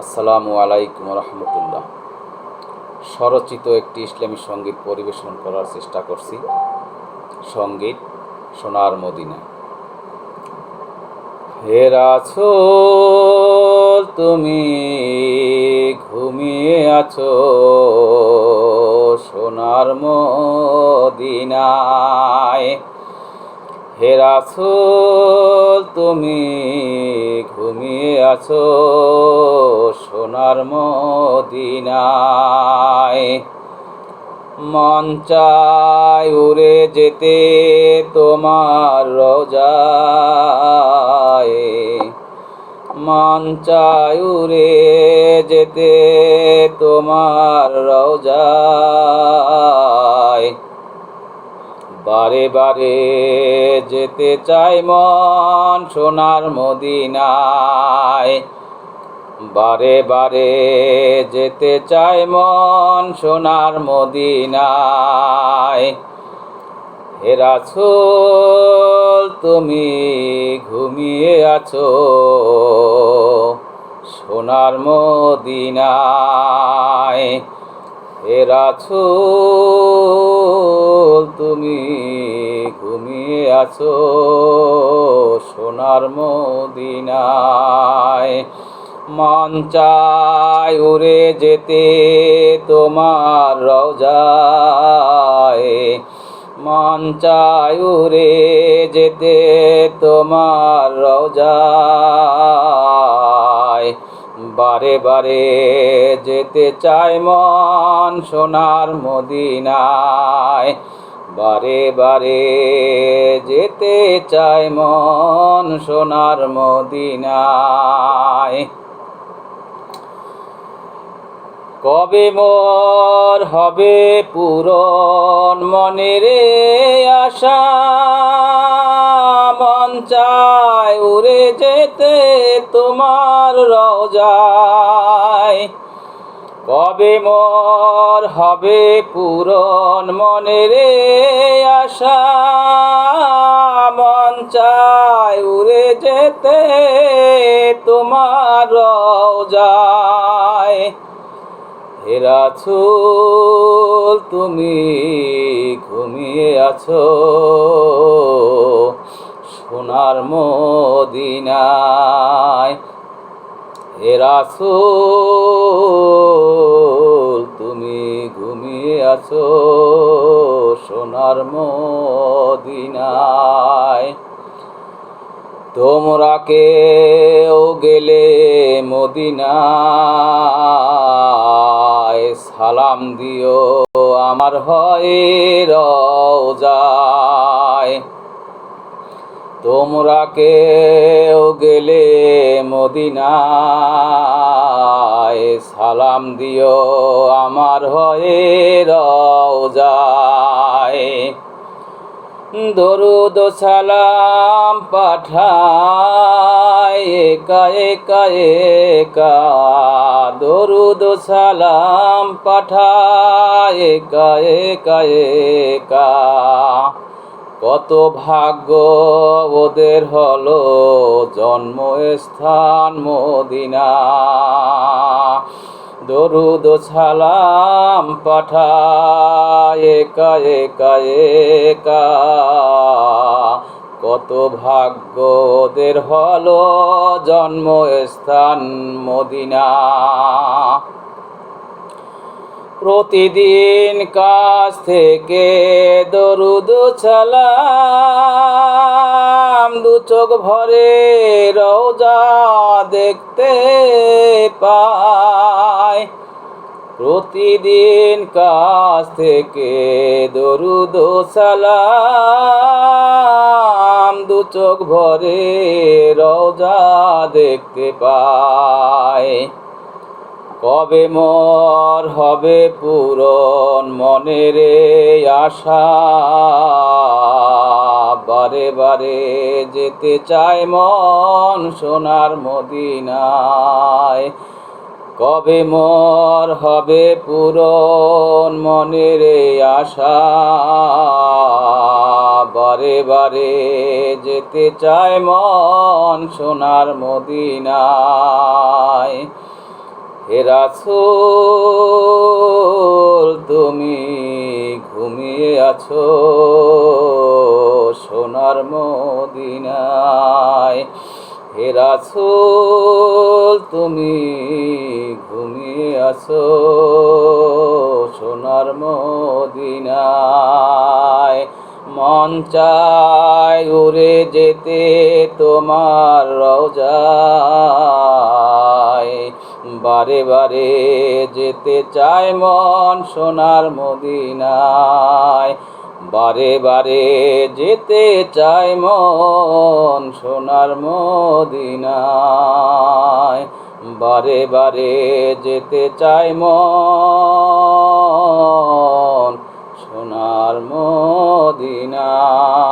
আসসালামু আলাইকুম রহমতুল্লাহ স্বরচিত একটি ইসলামী সংগীত পরিবেশন করার চেষ্টা করছি। সংগীত সোনার মদিনা হেরাছো তুমি ঘুমিয়ে আছো সোনার মদিনায়। হেরাসুল তুমি ঘুমিয়ে আছো সোনার মদিনায়। মন চায় উড়ে যেতে তোমার রোজায়। মন চায় উড়ে যেতে তোমার রোজায়। বারে বারে যেতে চাই মন সোনার মদিনায়। বারে বারে যেতে চাই মন সোনার মদিনায়। হেরাছুল তুমি ঘুমিয়ে আছো সোনার মদিনায়। হেরাছুল তুমি ঘুমিয়ে আছো সোনার মদিনায়। মন চায় উড়ে যেতে তোমার রওজায়। মন চায় উড়ে যেতে তোমার রওজায়। বারে বারে যেতে চায় মন সোনার মদিনায়। বারে বারে যেতে চায় মন সোনার মদিনায়। কবে মোর হবে পূরণ মনের আশা? মন চায় উড়ে যেতে তোমার রওজায়? কবে মোর হবে পূরণ মনের আশা? মন চায় উড়ে যেতে তোমার রওজায়। হেরাছুল তুমি ঘুমিয়ে আছো। সোনার মদিনায়। হেরাছুল তুমি ঘুমিয়ে আছো সোনার মদিনায়। তোমরা কেউ গেলে মদিনায়। সালাম দিও আমার হয় রওজায় তোমরা কেউ গেলে মদিনায় সালাম দিও, আমার হয়ে রওজায় দরুদ সালাম পাঠায় একা একা একা। দরুদ সালাম পাঠায় একা একা একা। কত ভাগ্য ওদের হলো জন্মস্থান মদিনা। দরুদ সালাম পাঠায় একা একা একা। কত ভাগ্য ওদের হলো জন্মস্থান মদিনা। প্রতিদিন কাছ থেকে দরুদ ছালাম দু চোখ ভরে রওজা দেখতে পায়। প্রতিদিন কাছ থেকে দরুদ সালাম, দু চোখ ভরে রওজা দেখতে পায়। কবে মোর হবে পূরণ মনের আশা? বারে বারে যেতে চায় মন সোনার মদিনায়। কবে মোর হবে পূরণ মনের আশা? বারে বারে যেতে চায় মন সোনার মদিনায়। হে তুমি ঘুমিয়ে আছো সোনার মদিনায়। হে রাসূল, তুমি ঘুমিয়ে আছো সোনার মদিনায়। মন চায় উড়ে যেতে তোমার রওজায়। বারে বারে যেতে চায় মন সোনার মদিনায়। বারে বারে যেতে চায় মন সোনার মদিনায়। বারে বারে যেতে চায় মন সোনার মদিনায়।